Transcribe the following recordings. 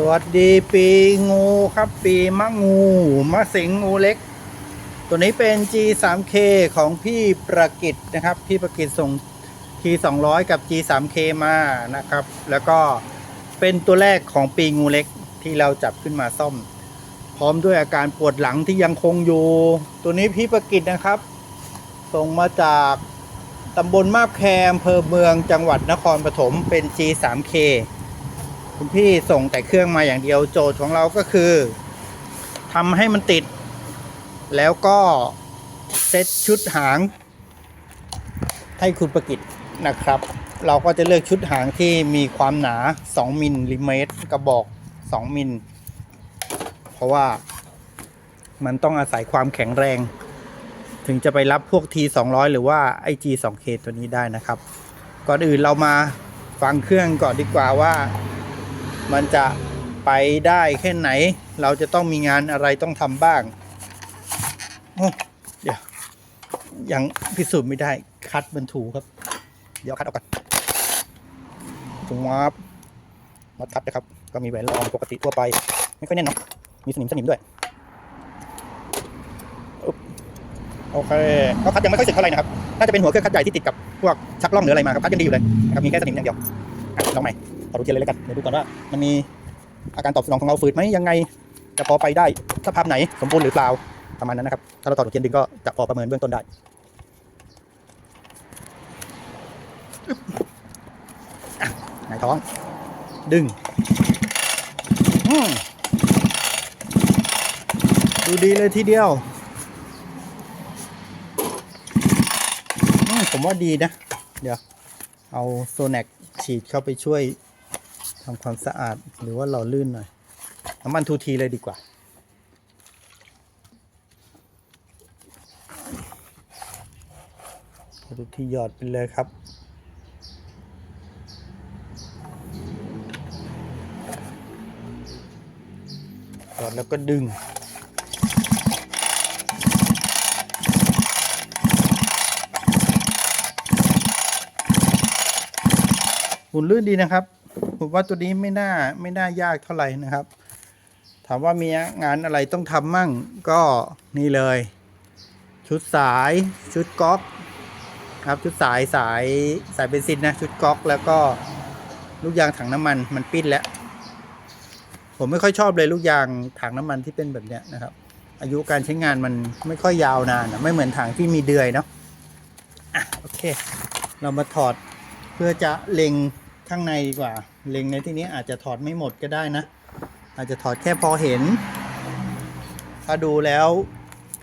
สวัสดีปีงูครับปีมะงูมะสิงงูเล็ก ตัวนี้เป็น G3K ของพี่ประกิตนะครับ พี่ประกิตส่ง T200 กับ G3K มานะครับ แล้วก็เป็นตัวแรกของปีงูเล็กที่เราจับขึ้นมาซ่อม พร้อมด้วยอาการปวดหลังที่ยังคงอยู่ ตัวนี้พี่ประกิตนะครับ ส่งมาจากตำบลมาบแคมอำเภอเมืองจังหวัดนครปฐมเป็น G3K คุณพี่ส่งแต่เครื่องมาอย่างเดียวโจทย์ของเราก็คือทำให้มันติด แล้วก็เซตชุดหาง ให้คุณประกิตนะครับ เราก็จะเลือกชุดหางที่มีความหนา 2มิลลิเมตรกระบอก 2มิลเพราะว่ามันต้องอาศัยความแข็งแรง ถึงจะไปรับพวก T 200หรือว่า IG 2K ตัวนี้ได้นะครับ ก่อนอื่นเรามาฟังเครื่องก่อนดีกว่าว่า มันจะไปได้แค่ไหน เราจะต้องมีงานอะไรต้องทำบ้างโอ้เดี๋ยวยังพิสูจน์ไม่ได้คัดมันถูครับ เดี๋ยวคัดเอากันถุงวับมัดคัดนะครับ ก็มีแหวนรองปกติทั่วไป ไม่ค่อยแน่นเนาะมีสนิมสนิมด้วยโอเคก็คัดยังไม่ค่อยเสร็จเท่าไหร่นะครับ น่าจะเป็นหัวเครื่องคัดใหญ่ที่ติดกับพวกชักล่องหรืออะไรมาครับคัดยังดีอยู่เลยนะครับมีแค่สนิมอย่างเดียวลองใหม่ อดูเทียนเลยแล้วกันเดี๋ยวดูก่อนว่ามันมีอาการตอบสนองของเราฝืดไหมยังไงจะพอไปได้สภาพไหนสมบูรณ์หรือเปล่าประมาณนั้นนะครับ ถ้าเราต่อดเทียนดึงก็จะพอประเมินเบื้องต้นได้อึ๊บอะหายท้อง ดึงดูดีเลยทีเดียว ผมว่าดีนะ เดี๋ยว เอาโซแนกฉีดเข้าไปช่วย ทำความสะอาดหรือว่าหล่อลื่นหน่อย น้ำมันทูทีเลยดีกว่า ทูทีหยอดไปเลยครับหยอดแล้วก็ดึงหุ่นลื่นดีนะครับ ผมว่าตัวนี้ไม่น่าไม่น่ายากเท่าไหร่นะครับ ถามว่ามีงานอะไรต้องทำมั่งก็นี่เลย ชุดสายชุดก๊อกครับชุดสายสายสายเบนซินนะชุดก๊อกแล้วก็ลูกยางถังน้ำมันมันปิ้นแล้ว ผมไม่ค่อยชอบเลยลูกยางถังน้ำมันที่เป็นแบบเนี้ยนะครับ อายุการใช้งานมันไม่ค่อยยาวนานนะไม่เหมือนถังที่มีเดือยเนาะอะโอเค เรามาถอดเพื่อจะเล็งข้างในดีกว่า เล็งในที่นี้อาจจะถอดไม่หมดก็ได้นะ อาจจะถอดแค่พอเห็น ถ้าดูแล้ว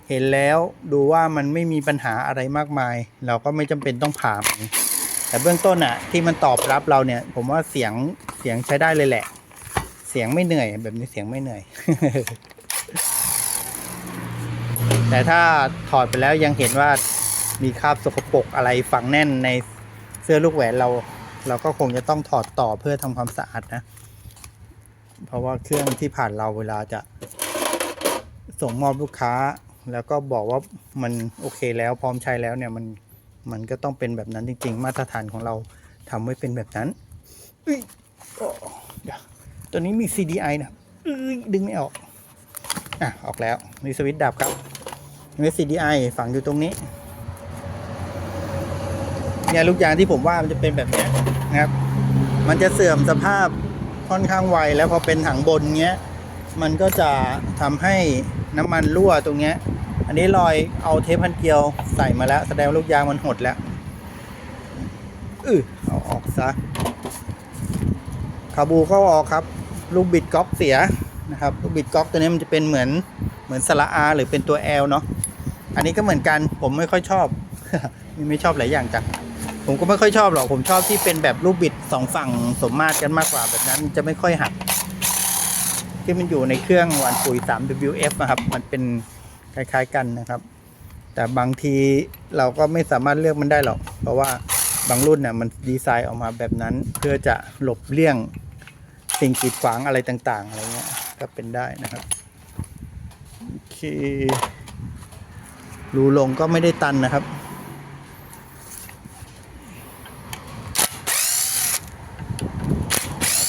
เห็นแล้วดูว่ามันไม่มีปัญหาอะไรมากมาย เราก็ไม่จำเป็นต้องผ่ามันแต่เบื้องต้นอะที่มันตอบรับเราเนี่ย ผมว่าเสียงเสียงใช้ได้เลยแหละ เสียงไม่เหนื่อย แบบนี้เสียงไม่เหนื่อย แต่ถ้าถอดไปแล้วยังเห็นว่ามีคราบสกปรกอะไรฝังแน่นในเสื้อลูกแหวนเรา เราก็คงจะต้องถอดต่อเพื่อทำความสะอาดนะ เพราะว่าเครื่องที่ผ่านเราเวลาจะ ส่งมอบลูกค้า แล้วก็บอกว่ามันโอเคแล้วพร้อมใช้แล้วเนี่ยมันมันก็ต้องเป็นแบบนั้นจริง ๆ มาตรฐานของเราทำไว้เป็นแบบนั้นอุ๊ยโอ้เดี๋ยวตัวนี้มี CDI นะอุ๊ยดึงไม่ออกอะออกแล้วมีสวิตช์ดับครับมี CDI ฝังอยู่ตรงนี้ เนี่ยลูกยางที่ผมว่ามันจะเป็นแบบเนี้ยนะครับ มันจะเสื่อมสภาพค่อนข้างไวแล้วพอเป็นถังบนเงี้ย มันก็จะทำให้น้ำมันรั่วตรงเนี้ย อันนี้รอยเอาเทปพันเกลียวใส่มาแล้ว แสดงว่าลูกยางมันหดแล้วอือเอาออกซะคาบูเข้าออกครับ ลูกบิดก๊อกเสียนะครับลูกบิดก๊อกตัวนี้มันจะเป็นเหมือนเหมือนสระอาหรือเป็นตัว L เนาะอันนี้ก็เหมือนกันผมไม่ค่อยชอบ ไม่ชอบหลายอย่างจัง ผมก็ไม่ค่อยชอบหรอก ผมชอบที่เป็นแบบรูปบิดสองฝั่งสมมาตรกันมากกว่าแบบนั้นจะไม่ค่อยหัก ที่มันอยู่ในเครื่องหวานปุ๋ย 3WF นะครับ มันเป็นคล้ายๆกันนะครับ แต่บางทีเราก็ไม่สามารถเลือกมันได้หรอก เพราะว่าบางรุ่นเนี่ยมันดีไซน์ออกมาแบบนั้น เพื่อจะหลบเลี่ยงสิ่งกีดขวางอะไรต่างๆอะไรเงี้ยก็เป็นได้นะครับโอเครูลงก็ไม่ได้ตันนะครับ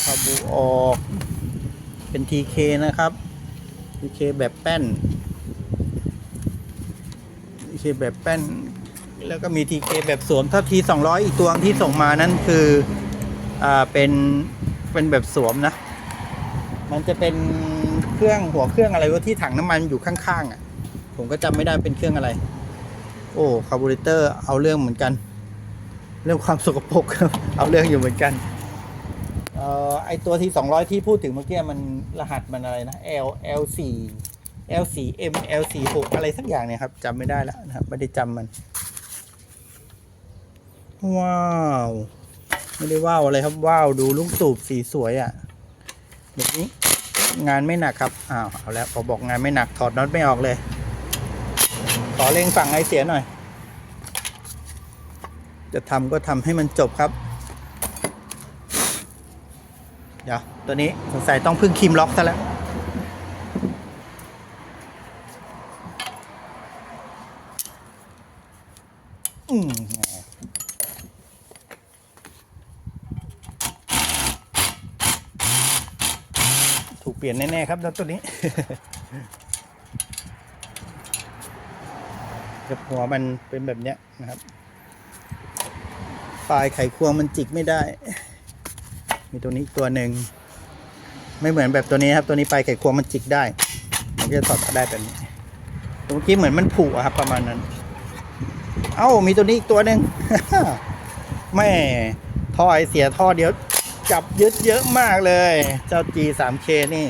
คาบู ออก เป็น TK นะครับ TK แบบแป้น TK แบบแป้น แล้วก็มี TK แบบสวมถ้า T 200 อีกตัวที่ส่งมานั้นคืออ่าเป็นเป็นแบบสวมนะ มันจะเป็นเครื่องหัวเครื่องอะไรวะที่ถังน้ำมันอยู่ข้างๆอะ ผมก็จำไม่ได้เป็นเครื่องอะไร โอ้คาร์บูเรเตอร์เอาเรื่องเหมือนกัน เรื่องความสกปรก เอาเรื่องอยู่เหมือนกัน ไอตัวที่200ที่พูดถึงเมื่อกี้มันรหัสมันอะไรนะ L L 4 L 4 M L 4 6อะไรสักอย่างเนี่ยครับจำไม่ได้แล้วนะครับ ไม่ได้จำมัน ว้าว ไม่ได้ว้าวอะไรครับว้าวดูลูกสูบสีสวยอะ่ะแบบนี้งานไม่หนักครับ อ้าวเอาแล้วพอบอกงานไม่หนักถอดน็อตไม่ออกเลย ขอเร่งฝั่งไอเสียหน่อย จะทำก็ทำให้มันจบครับ เดี๋ยว ตัวนี้สงสัยต้องพึ่งคิมล็อกซะแล้ว อืมถูกเปลี่ยนแน่ ๆ ครับแล้วตัวนี้กับหัวมันเป็นแบบเนี้ยนะครับปลายไขควงมันจิกไม่ได้ มีตัวนี้อีกตัวหนึ่งไม่เหมือนแบบตัวนี้ครับ ตัวนี้ปลายไขควงมันจิกได้ มันจะถอดได้แบบนี้ตัวเมื่อกี้เหมือนมันผุอะครับ ประมาณนั้น เอ้ามีตัวนี้อีกตัวหนึ่งแม่ท่อไอเสียท่อเดียว จับยึดเยอะมากเลย เจ้า G 3 K นี่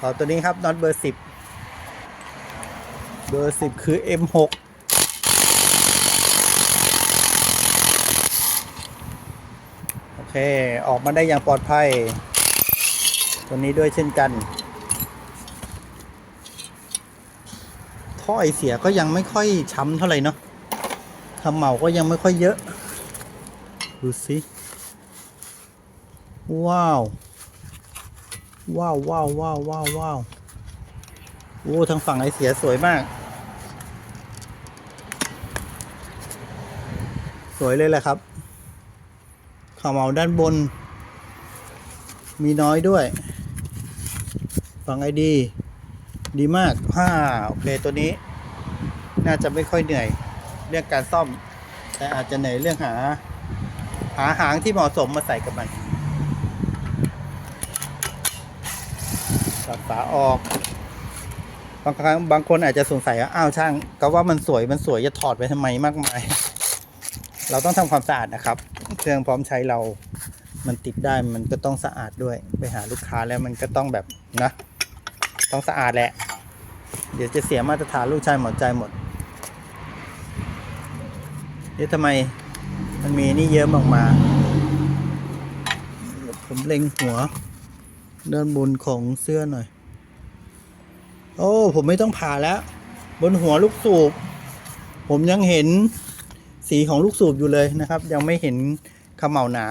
ต่อตัวนี้ครับน็อตเบอร์สิบเบอร์สิบคือ M6 โอ เค ออกมาได้อย่างปลอดภัย ตัวนี้ด้วยเช่นกัน ท่อไอเสียก็ยังไม่ค่อยช้ำเท่าไหร่เนาะทำเหมาก็ยังไม่ค่อยเยอะ ดูสิว้าว ว้าวว้าวว้าวว้าวว้าวโอ้ทางฝั่งไอเสียสวยมาก สวยเลยแหละครับ ข่าวเหมาด้านบน มีน้อยด้วย ฝั่งไอดี ดีมากฮ่าโอเคตัวนี้ น่าจะไม่ค่อยเหนื่อย เรื่องการซ่อม แต่อาจจะเหนื่อยเรื่องหา หาหางที่เหมาะสมมาใส่กับมันตัดฝาออก บางครั้งบางคนอาจจะสงสัยว่าอ้าวช่าง ก็ว่ามันสวยมันสวยจะถอดไปทำไมมากมาย เราต้องทำความสะอาดนะครับ เครื่องพร้อมใช้เรา มันติดได้มันก็ต้องสะอาดด้วย ไปหาลูกค้าแล้วมันก็ต้องแบบนะ ต้องสะอาดแหละ เดี๋ยวจะเสียมาตรฐานลูกชายหมดใจหมดเอ๊ะทำไมมันมีนี่เยอะมากมา ผมเล็งหัวด้านบนของเสื้อหน่อย โอ้ ผมไม่ต้องผ่าแล้ว บนหัวลูกสูบ ผมยังเห็น สีของลูกสูบอยู่เลยนะครับ ยังไม่เห็นขมเหลาหนา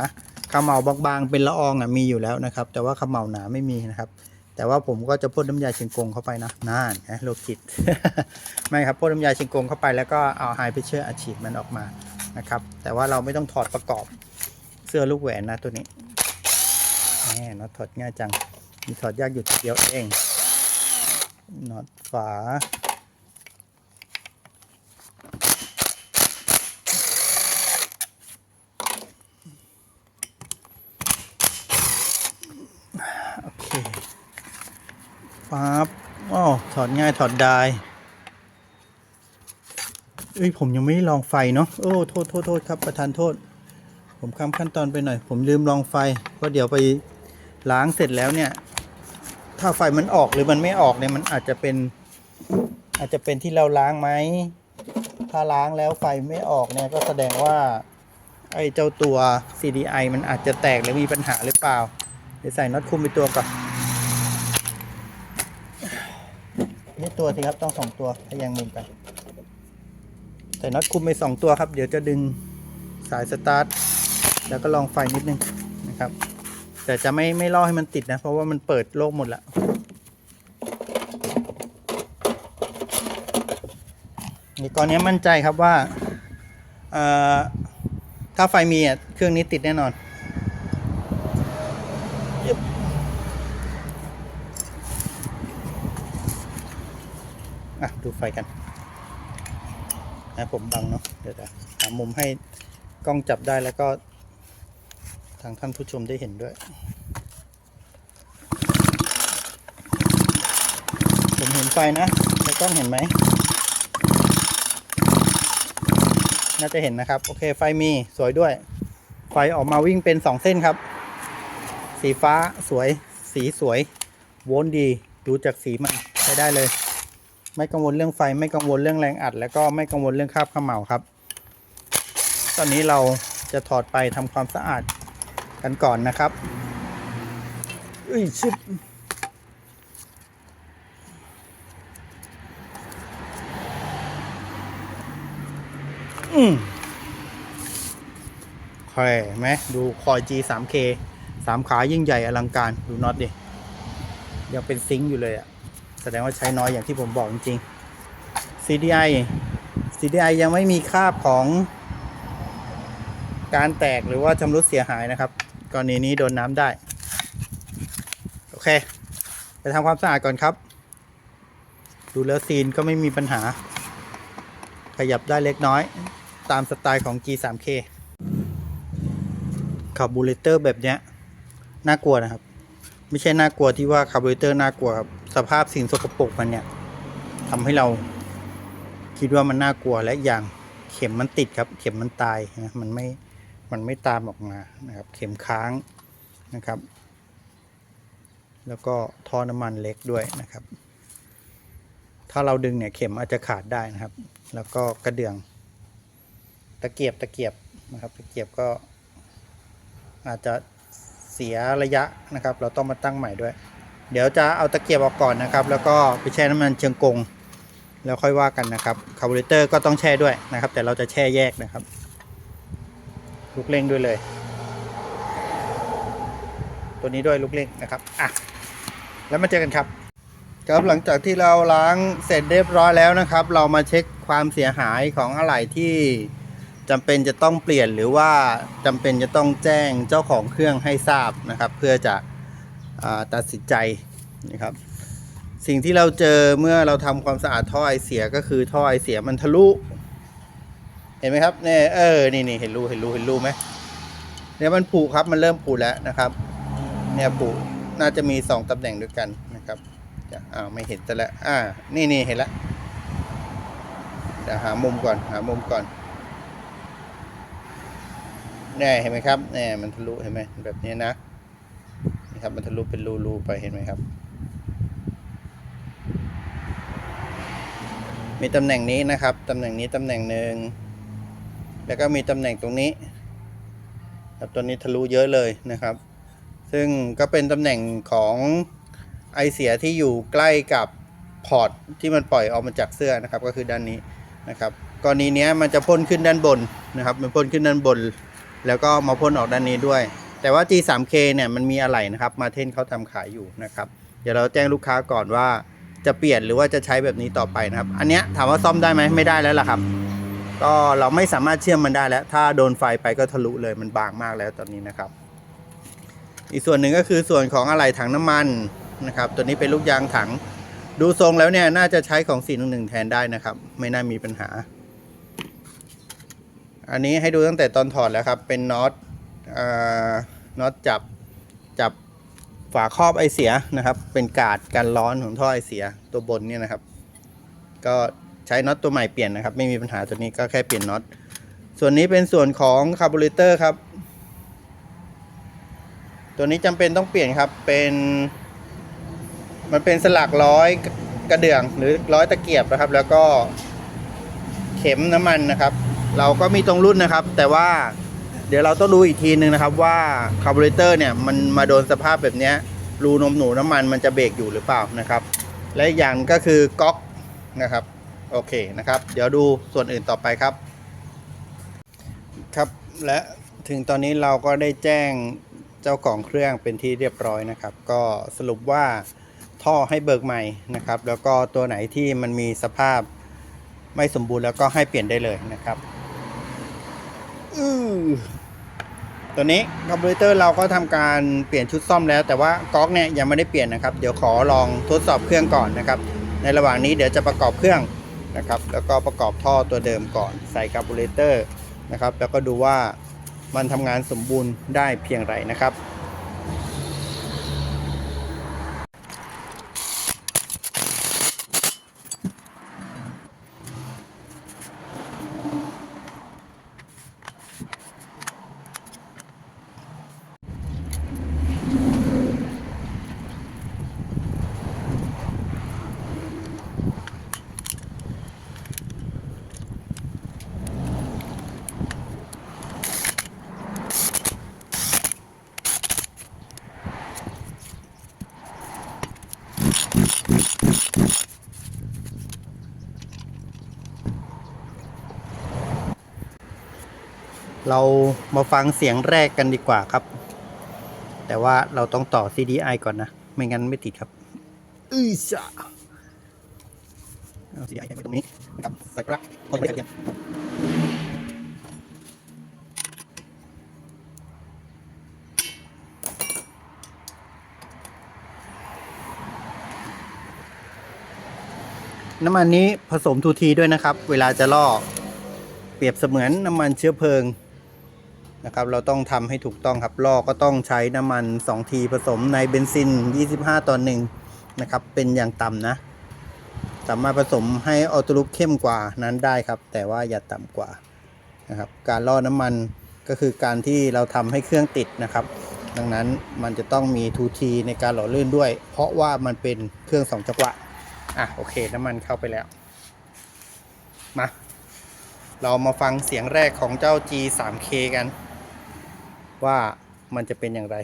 ขมเหลาบางๆเป็นละอองอะมีอยู่แล้วนะครับ แต่ว่าขมเหลาหนาไม่มีนะครับแต่ว่าผมก็จะพ่นน้ำยาชิงกงเข้าไปนะน่านนะโลจิตไม่ครับพ่นน้ำยาชิงกงเข้าไปแล้วก็เอาไฮเพชเชอร์อัดฉีดมันออกมานะครับ แต่ว่าเราไม่ต้องถอดประกอบเสื้อลูกแหวนนะตัวนี้แหน็อตถอดง่ายจัง มีถอดยากอยู่ทีเดียวเองน็อตฝา โอเค ปั๊บอ๋อถอดง่ายถอดได้เอ้ยผมยังไม่ลองไฟเนาะโอ้โทษโทษโทษครับประธานโทษ ผมข้ามขั้นตอนไปหน่อย ผมลืมลองไฟเพราะเดี๋ยวไปล้างเสร็จแล้วเนี่ย ถ้าไฟมันออกหรือมันไม่ออกเนี่ยมันอาจจะเป็น อาจจะเป็นที่เราล้างไหมถ้าล้างแล้วไฟไม่ออกเนี่ยก็แสดงว่าไอ้เจ้าตัว CDI มันอาจจะแตกหรือมีปัญหาหรือเปล่าเดี๋ยวใส่น็อตคุมไปตัวก่อน ตัวสิครับ ต้องสองตัวถ้ายังมุมกันใส่น็อตคุมไปสองตัวครับ เดี๋ยวจะดึงสายสตาร์ทแล้วก็ลองไฟนิดนึงนะครับ แต่จะไม่ไม่ล่อให้มันติดนะ เพราะว่ามันเปิดโลกหมดแล้วนี่ตอนนี้มั่นใจครับว่าเอ่อถ้าไฟมีเครื่องนี้ติดแน่นอน ดูไฟกันนะ ผมบังเนาะเดี๋ยวจะหามุมให้กล้องจับได้แล้วก็ ทางท่านผู้ชมได้เห็นด้วย ผมเห็นไฟนะในกล้องเห็นไหมน่าจะเห็นนะครับ โอเคไฟมีสวยด้วย ไฟออกมาวิ่งเป็นสองเส้นครับ สีฟ้าสวย สีสวย โวลต์ดี ดูจากสีมันใช้ได้เลย ไม่กังวลเรื่องไฟ ไม่กังวลเรื่องแรงอัด แล้วก็ไม่กังวลเรื่องคราบเขม่าครับ ตอนนี้เราจะถอดไปทำความสะอาดกันก่อนนะครับอุ้ยชิบอืมคอยไหมดูคอย G 3 K สามขายิ่งใหญ่อลังการ ดูน็อตดิ ยังเป็นซิงค์อยู่เลยอะ แสดงว่าใช้น้อยอย่างที่ผมบอกจริงๆ CDI CDI ยังไม่มีคราบของ การแตกหรือว่าชำรุดเสียหายนะครับกรณีนี้โดนน้ำได้ โอเค ไปทำความสะอาดก่อนครับ ดูแล้วซีนก็ไม่มีปัญหา ขยับได้เล็กน้อย ตามสไตล์ของ G3K คาร์บูเรเตอร์แบบเนี้ยน่ากลัวนะครับ ไม่ใช่น่ากลัวที่ว่าคาร์บูเรเตอร์น่ากลัวครับ สภาพสิ่งสกปรกมันเนี่ยทำให้เราคิดว่ามันน่ากลัวและอย่างเข็มมันติดครับ เข็มมันตายนะมันไม่มันไม่ตามออกมานะครับ เข็มค้างนะครับ แล้วก็ท่อน้ำมันเล็กด้วยนะครับ ถ้าเราดึงเนี่ยเข็มอาจจะขาดได้นะครับ แล้วก็กระเดื่อง ตะเกียบตะเกียบนะครับ ตะเกียบก็อาจจะเสียระยะนะครับ เราต้องมาตั้งใหม่ด้วย เดี๋ยวจะเอาตะเกียบออกก่อนนะครับ แล้วก็ไปแช่น้ำมันเชียงกง แล้วค่อยว่ากันนะครับคาร์บูเรเตอร์ก็ต้องแช่ด้วยนะครับ แต่เราจะแช่แยกนะครับลูกเร่งด้วยเลย ตัวนี้ด้วยลูกเร่งนะครับอะแล้วมาเจอกันครับ ครับหลังจากที่เราล้างเสร็จเรียบร้อยแล้วนะครับ เรามาเช็คความเสียหายของอะไหล่ที่จำเป็นจะต้องเปลี่ยนหรือว่าจำเป็นจะต้องแจ้งเจ้าของเครื่องให้ทราบนะครับ เพื่อจะ ตัดสินใจนะครับ สิ่งที่เราเจอเมื่อเราทำความสะอาดท่อไอเสียก็คือท่อไอเสียมันทะลุเห็นไหมครับเนี่ยเออนี่นี่เห็นรูเห็นรูเห็นรูไหมเนี่ยมันผุครับมันเริ่มผุแล้วนะครับเนี่ยผุน่าจะมีสองตำแหน่งด้วยกันนะครับจะอ้าวไม่เห็นแต่ละอ่านี่นี่เห็นละเดี๋ยวหามุมก่อนหามุมก่อนเนี่ยเห็นไหมครับเนี่ยมันทะลุเห็นไหมแบบนี้นะ ครับ มันทะลุเป็นรูๆไปเห็นไหมครับ มีตำแหน่งนี้นะครับ ตำแหน่งนี้ตำแหน่งหนึ่งแล้วก็มีตำแหน่งตรงนี้ครับตัวนี้ทะลุเยอะเลยนะครับ ซึ่งก็เป็นตำแหน่งของไอเสียที่อยู่ใกล้กับพอร์ตที่มันปล่อยออกมาจากเสื้อนะครับก็คือด้านนี้นะครับกรณีนี้มันจะพ่นขึ้นด้านบนนะครับ มันพ่นขึ้นด้านบน แล้วก็มาพ่นออกด้านนี้ด้วย แต่ว่า G3K เนี่ยมันมีอะไหล่นะครับมาเทนเขาทำขายอยู่นะครับ เดี๋ยวเราแจ้งลูกค้าก่อนว่าจะเปลี่ยนหรือว่าจะใช้แบบนี้ต่อไปนะครับ อันเนี้ยถามว่าซ่อมได้ไหมไม่ได้แล้วล่ะครับ ก็เราไม่สามารถเชื่อมมันได้แล้ว ถ้าโดนไฟไปก็ทะลุเลยมันบางมากแล้วตอนนี้นะครับ อีกส่วนหนึ่งก็คือส่วนของอะไหล่ถังน้ำมันนะครับ ตัวนี้เป็นลูกยางถัง ดูทรงแล้วเนี่ยน่าจะใช้ของ 411 แทนได้นะครับ ไม่น่ามีปัญหา อันนี้ให้ดูตั้งแต่ตอนถอดแล้วครับ เป็นน็อต น็อตจับจับฝาครอบไอเสียนะครับ เป็นกาดกันร้อนของท่อไอเสียตัวบนเนี่ยนะครับ ก็ใช้น็อตตัวใหม่เปลี่ยนนะครับ ไม่มีปัญหาตัวนี้ก็แค่เปลี่ยนน็อตส่วนนี้เป็นส่วนของคาร์บูเรเตอร์ครับ ตัวนี้จำเป็นต้องเปลี่ยนครับเป็นมันเป็นสลักร้อยกระเดื่องหรือร้อยตะเกียบนะครับ แล้วก็เข็มน้ำมันนะครับ เราก็มีตรงรุ่นนะครับ แต่ว่า เดี๋ยวเราต้องดูอีกทีนึงนะครับว่าคาร์บูเรเตอร์เนี่ยมันมาโดนสภาพแบบนี้รูนมหนูน้ำมันมันจะเบรกอยู่หรือเปล่านะครับ และอีกอย่างก็คือก๊อกนะครับโอเคนะครับ เดี๋ยวดูส่วนอื่นต่อไปครับ ครับและถึงตอนนี้เราก็ได้แจ้งเจ้าของเครื่องเป็นที่เรียบร้อยนะครับ ก็สรุปว่าท่อให้เบิกใหม่นะครับ แล้วก็ตัวไหนที่มันมีสภาพไม่สมบูรณ์แล้วก็ให้เปลี่ยนได้เลยนะครับ อือ ตัวนี้คาร์บูเรเตอร์เราก็ทำการเปลี่ยนชุดซ่อมแล้ว แต่ว่าก๊อกเนี่ยยังไม่ได้เปลี่ยนนะครับ เดี๋ยวขอลองทดสอบเครื่องก่อนนะครับ ในระหว่างนี้เดี๋ยวจะประกอบเครื่องนะครับ แล้วก็ประกอบท่อตัวเดิมก่อนใส่คาร์บูเรเตอร์นะครับ แล้วก็ดูว่ามันทำงานสมบูรณ์ได้เพียงไรนะครับ เรา มาฟังเสียงแรกกันดีกว่าครับ แต่ว่าเราต้องต่อ CDI ก่อนนะ ไม่งั้นไม่ติดครับอือจ้าเอา CDI ไปตรงนี้นะครับใส่ปลั๊กกดไปกันน้ำมันนี้ผสมทูทีด้วยนะครับ เวลาจะล่อ เปรียบเสมือนน้ำมันเชื้อเพลิง นะครับเราต้องทำให้ถูกต้องครับล่อก็ต้องใช้น้ำมัน2ทีผสมในเบนซิน 25 ต่อหนึ่งนะครับเป็นอย่างต่ำนะ สามารถผสมให้ออโตลุกเข้มกว่านั้นได้ครับ แต่ว่าอย่าต่ำกว่านะครับการล่อน้ำมันก็คือการที่เราทำให้เครื่องติดนะครับ ดังนั้นมันจะต้องมีทูทีในการหล่อลื่นด้วย เพราะว่ามันเป็นเครื่องสองจังหวะอะโอเค น้ำมันเข้าไปแล้วมาเรามาฟังเสียงแรกของเจ้า G 3 K กัน ว่ามันจะเป็นอย่างไร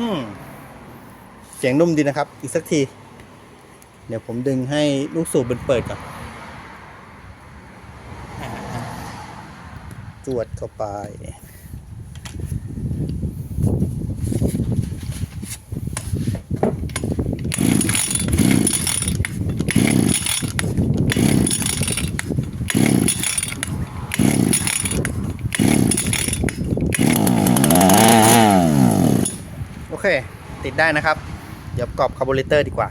อืมเสียงนุ่มดีนะครับ อีกสักที เดี๋ยวผมดึงให้ลูกสูบมันเปิดก่อนจวดเข้าไป ติดได้นะครับ เดี๋ยวกรอบคาร์บูเรเตอร์ดีกว่า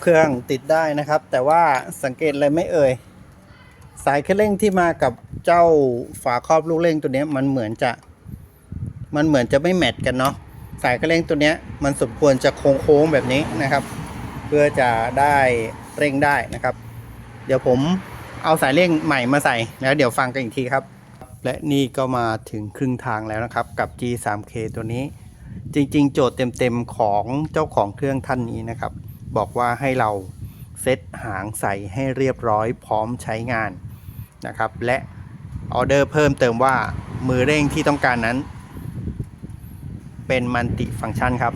เครื่องติดได้นะครับ แต่ว่าสังเกตอะไรไม่เอ่ย สายคันเร่งที่มากับเจ้าฝาครอบลูกเร่งตัวนี้มันเหมือนจะมันเหมือนจะไม่แมทกันเนาะสายคันเร่งตัวนี้มันสมควรจะโค้งๆแบบนี้นะครับ เพื่อจะได้เร่งได้นะครับ เดี๋ยวผมเอาสายเร่งใหม่มาใส่แล้วเดี๋ยวฟังกันอีกทีครับ และนี่ก็มาถึงครึ่งทางแล้วนะครับกับ G3K ตัวนี้ จริงๆ โจทย์เต็มๆของเจ้าของเครื่องท่านนี้นะครับ บอกว่าให้เราเซตหางใส่ให้เรียบร้อยพร้อมใช้งานนะครับ และออเดอร์เพิ่มเติมว่ามือเร่งที่ต้องการนั้น เป็นมัลติฟังก์ชันครับ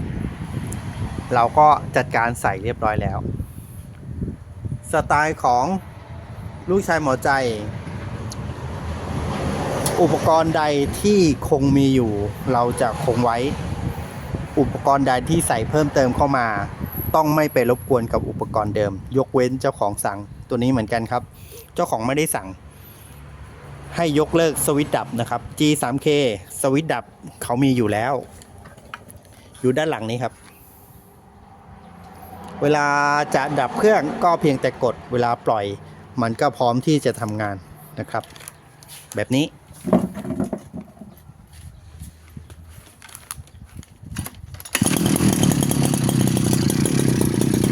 เราก็จัดการใส่เรียบร้อยแล้ว สไตล์ของลูกชายหมอใจ อุปกรณ์ใดที่คงมีอยู่ เราจะคงไว้ อุปกรณ์ใดที่ใส่เพิ่มเติมเข้ามา ต้องไม่ไปรบกวนกับอุปกรณ์เดิม ยกเว้นเจ้าของสั่งตัวนี้เหมือนกันครับ เจ้าของไม่ได้สั่ง ให้ยกเลิกสวิตดับนะครับ G3K สวิตดับเขามีอยู่แล้ว อยู่ด้านหลังนี้ครับ เวลาจะดับเครื่องก็เพียงแต่กด เวลาปล่อย มันก็พร้อมที่จะทำงานนะครับ แบบนี้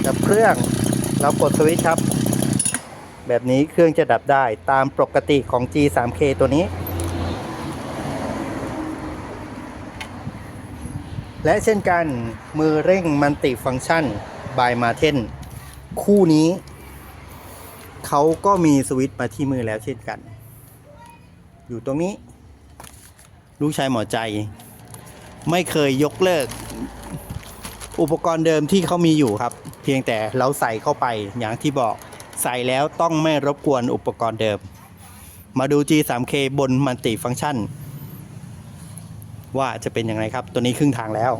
ดับเค รื่อง เรากดสวิตช์ครับ แบบนี้เครื่องจะดับได้ตามปกติของ G3K ตัวนี้ และเช่นกันมือเร่งมันติฟังก์ชัน by Martin คู่นี้ เขาก็มีสวิตช์มาที่มือแล้วเช่นกัน อยู่ตรงนี้ ลูกชายหมอใจ ไม่เคยยกเลิกอุปกรณ์เดิมที่เขามีอยู่ครับ เพียงแต่เราใส่เข้าไปอย่างที่บอกใส่แล้วต้องไม่รบกวนอุปกรณ์เดิม มาดู G3K บนมันติฟังก์ชัน ว่าจะเป็นยังไงครับ ตัวนี้ครึ่งทางแล้ว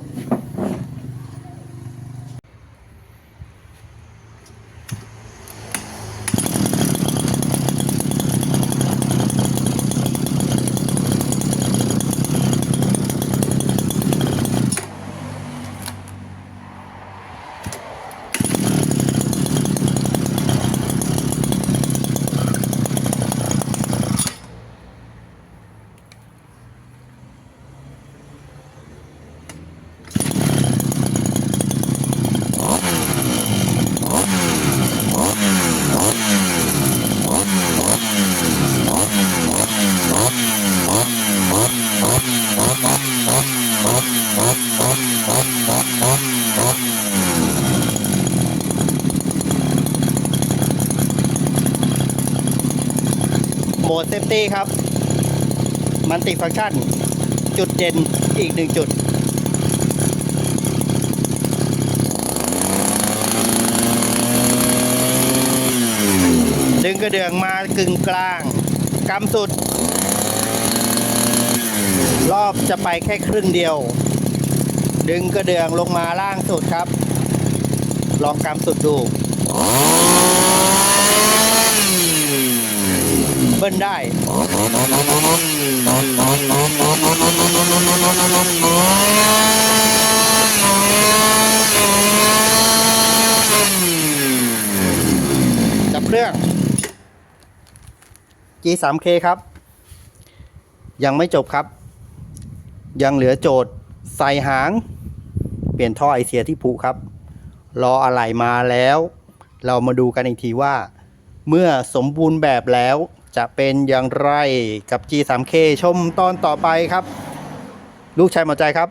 โหมด เซฟตี้ครับ มันติฟังก์ชัน จุดเด่นอีกหนึ่งจุดดึงกระเดื่องมากึ่งกลางกำสุด รอบจะไปแค่ครึ่งเดียว ดึงกระเดื่องลงมาล่างสุดครับ ลองกำสุดดู เบิ้ลได้จับเครื่อง G3K ครับ ยังไม่จบครับ ยังเหลือโจทย์ใส่หาง เปลี่ยนท่อไอเสียที่ผูครับ รออะไหล่มาแล้ว เรามาดูกันอีกทีว่า เมื่อสมบูรณ์แบบแล้ว จะเป็นอย่างไรกับ G3K ชมตอนต่อไปครับ ลูกชายหมอใจครับ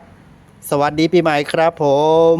สวัสดีปีใหม่ครับผม